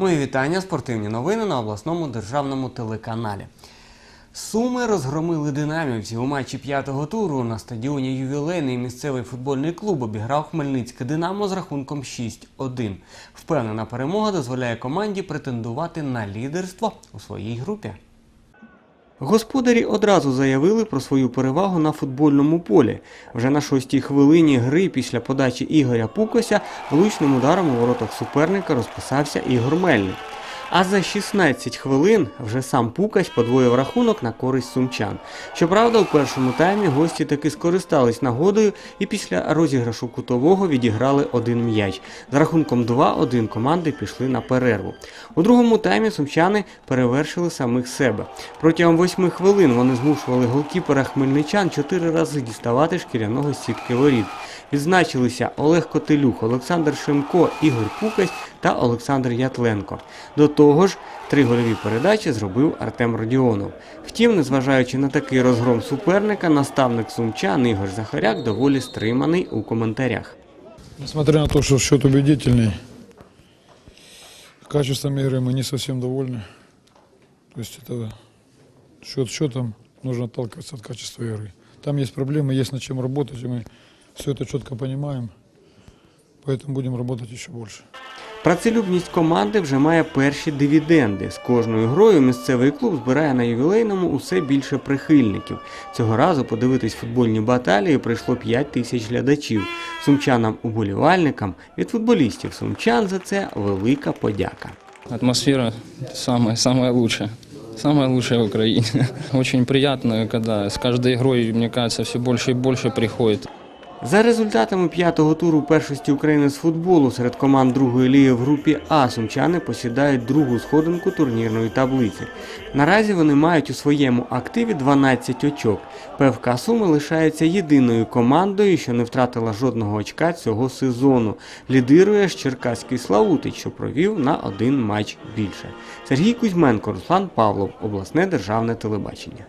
Мої вітання, спортивні новини на обласному державному телеканалі. Суми розгромили динамівців у матчі п'ятого туру на стадіоні ювілейний місцевий футбольний клуб обіграв Хмельницьке Динамо з рахунком 6-1. Впевнена перемога дозволяє команді претендувати на лідерство у своїй групі. Господарі одразу заявили про свою перевагу на футбольному полі. Вже на шостій хвилині гри після подачі Ігоря Пукося влучним ударом у воротах суперника розписався Ігор Мельник. А за 16 хвилин вже сам Пукась подвоїв рахунок на користь сумчан. Щоправда, у першому таймі гості таки скористались нагодою і після розіграшу кутового відіграли один м'яч. З рахунком 2-1 команди пішли на перерву. У другому таймі сумчани перевершили самих себе. Протягом восьми хвилин вони змушували голкіпера хмельничан чотири рази діставати шкіряного сітки воріт. Відзначилися Олег Котелюх, Олександр Шемко, Ігор Пукась та Олександр Ятленко. До того ж, три гольові передачі зробив Артем Родіонов. Втім, незважаючи на такий розгром суперника, наставник сумчан Ігор Захаряк доволі стриманий у коментарях. Несмотря на то, что счет убедительный, качеством игры мы не совсем довольны. То есть это счет счетом, нужно отталкиваться от качества игры. Там есть проблемы, есть над чем работать, и мы все это четко понимаем. Поэтому будем работать еще больше. Працелюбність команди вже має перші дивіденди. З кожною грою місцевий клуб збирає на ювілейному усе більше прихильників. Цього разу подивитись футбольні баталії прийшло 5 тисяч глядачів. Сумчанам-уболівальникам від футболістів сумчан за це велика подяка. Атмосфера самая, самая лучшая. Самая в Украине. Очень приятно, когда с каждой игрой, мне кажется, все больше и больше приходит. За результатами п'ятого туру першості України з футболу серед команд другої ліги в групі А сумчани посідають другу сходинку турнірної таблиці. Наразі вони мають у своєму активі 12 очок. ПФК Суми лишається єдиною командою, що не втратила жодного очка цього сезону. Лідирує ж Черкаський Славутич, що провів на один матч більше. Сергій Кузьменко, Руслан Павлов, обласне державне телебачення.